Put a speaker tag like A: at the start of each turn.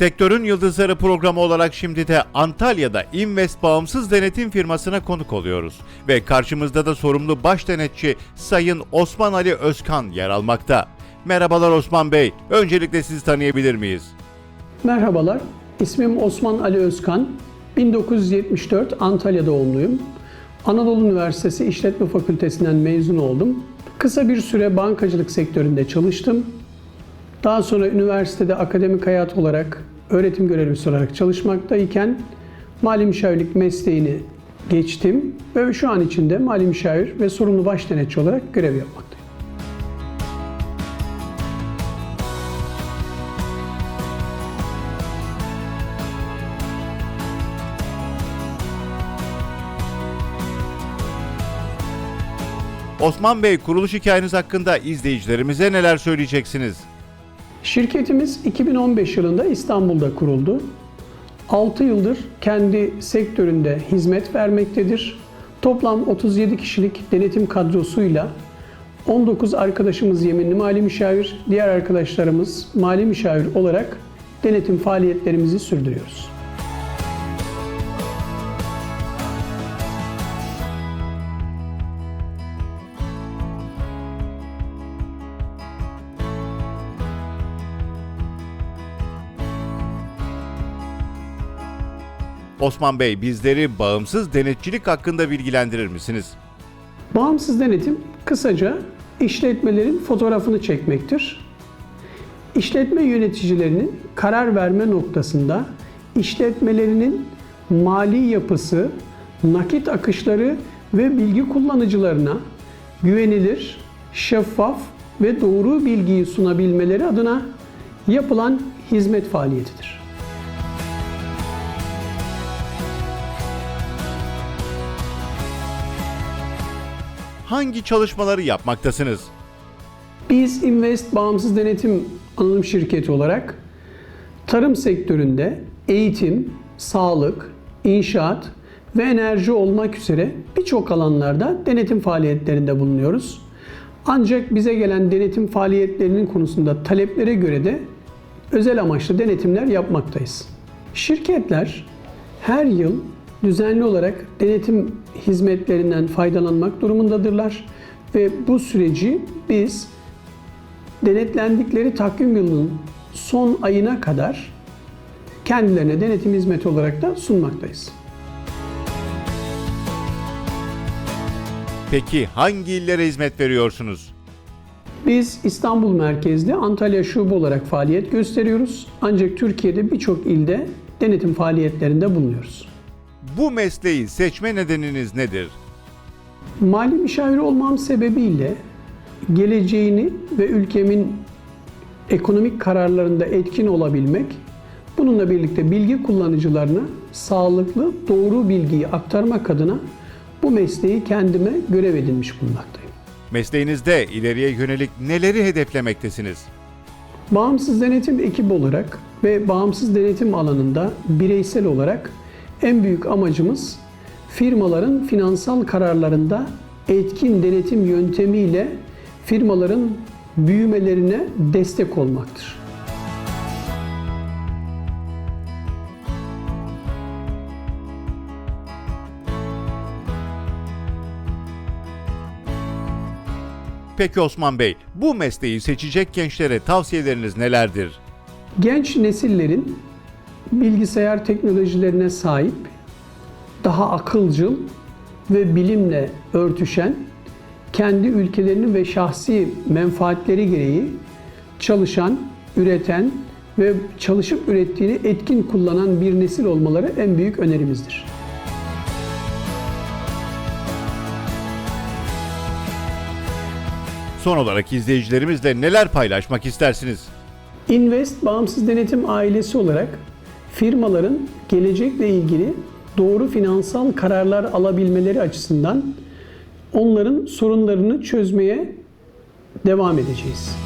A: Sektörün Yıldızları programı olarak şimdi de Antalya'da Invest bağımsız denetim firmasına konuk oluyoruz. Ve karşımızda da sorumlu baş denetçi Sayın Osman Ali Özkan yer almakta. Merhabalar Osman Bey. Öncelikle sizi tanıyabilir miyiz?
B: Merhabalar, ismim Osman Ali Özkan. 1974 Antalya doğumluyum. Anadolu Üniversitesi İşletme Fakültesinden mezun oldum. Kısa bir süre bankacılık sektöründe çalıştım. Daha sonra üniversitede akademik hayat olarak öğretim görevlisi olarak çalışmaktayken mali müşavirlik mesleğini geçtim ve şu an içinde mali müşavir ve sorumlu baş denetçi olarak görev yapmaktayım.
A: Osman Bey kuruluş hikayeniz hakkında izleyicilerimize neler söyleyeceksiniz?
B: Şirketimiz 2015 yılında İstanbul'da kuruldu. 6 yıldır kendi sektöründe hizmet vermektedir. Toplam 37 kişilik denetim kadrosuyla 19 arkadaşımız yeminli mali müşavir, diğer arkadaşlarımız mali müşavir olarak denetim faaliyetlerimizi sürdürüyoruz.
A: Osman Bey bizleri bağımsız denetçilik hakkında bilgilendirir misiniz?
B: Bağımsız denetim kısaca işletmelerin fotoğrafını çekmektir. İşletme yöneticilerinin karar verme noktasında işletmelerinin mali yapısı, nakit akışları ve bilgi kullanıcılarına güvenilir, şeffaf ve doğru bilgiyi sunabilmeleri adına yapılan hizmet faaliyetidir.
A: Hangi çalışmaları yapmaktasınız?
B: Biz Invest Bağımsız Denetim Anonim Şirketi olarak tarım sektöründe eğitim, sağlık, inşaat ve enerji olmak üzere birçok alanlarda denetim faaliyetlerinde bulunuyoruz. Ancak bize gelen denetim faaliyetlerinin konusunda taleplere göre de özel amaçlı denetimler yapmaktayız. Şirketler her yıl düzenli olarak denetim hizmetlerinden faydalanmak durumundadırlar ve bu süreci biz denetlendikleri takvim yılının son ayına kadar kendilerine denetim hizmeti olarak da sunmaktayız.
A: Peki hangi illere hizmet veriyorsunuz?
B: Biz İstanbul merkezli Antalya şube olarak faaliyet gösteriyoruz. Ancak Türkiye'de birçok ilde denetim faaliyetlerinde bulunuyoruz.
A: Bu mesleği seçme nedeniniz nedir?
B: Mali müşavir olmam sebebiyle geleceğini ve ülkemin ekonomik kararlarında etkin olabilmek, bununla birlikte bilgi kullanıcılarına sağlıklı, doğru bilgiyi aktarmak adına bu mesleği kendime görev edinmiş bulunmaktayım.
A: Mesleğinizde ileriye yönelik neleri hedeflemektesiniz?
B: Bağımsız denetim ekibi olarak ve bağımsız denetim alanında bireysel olarak en büyük amacımız firmaların finansal kararlarında etkin denetim yöntemiyle firmaların büyümelerine destek olmaktır.
A: Peki Osman Bey, bu mesleği seçecek gençlere tavsiyeleriniz nelerdir?
B: Genç nesillerin bilgisayar teknolojilerine sahip, daha akılcıl ve bilimle örtüşen, kendi ülkelerinin ve şahsi menfaatleri gereği çalışan, üreten ve çalışıp ürettiğini etkin kullanan bir nesil olmaları en büyük önerimizdir.
A: Son olarak izleyicilerimizle neler paylaşmak istersiniz?
B: Invest Bağımsız Denetim Ailesi olarak firmaların gelecekle ilgili doğru finansal kararlar alabilmeleri açısından onların sorunlarını çözmeye devam edeceğiz.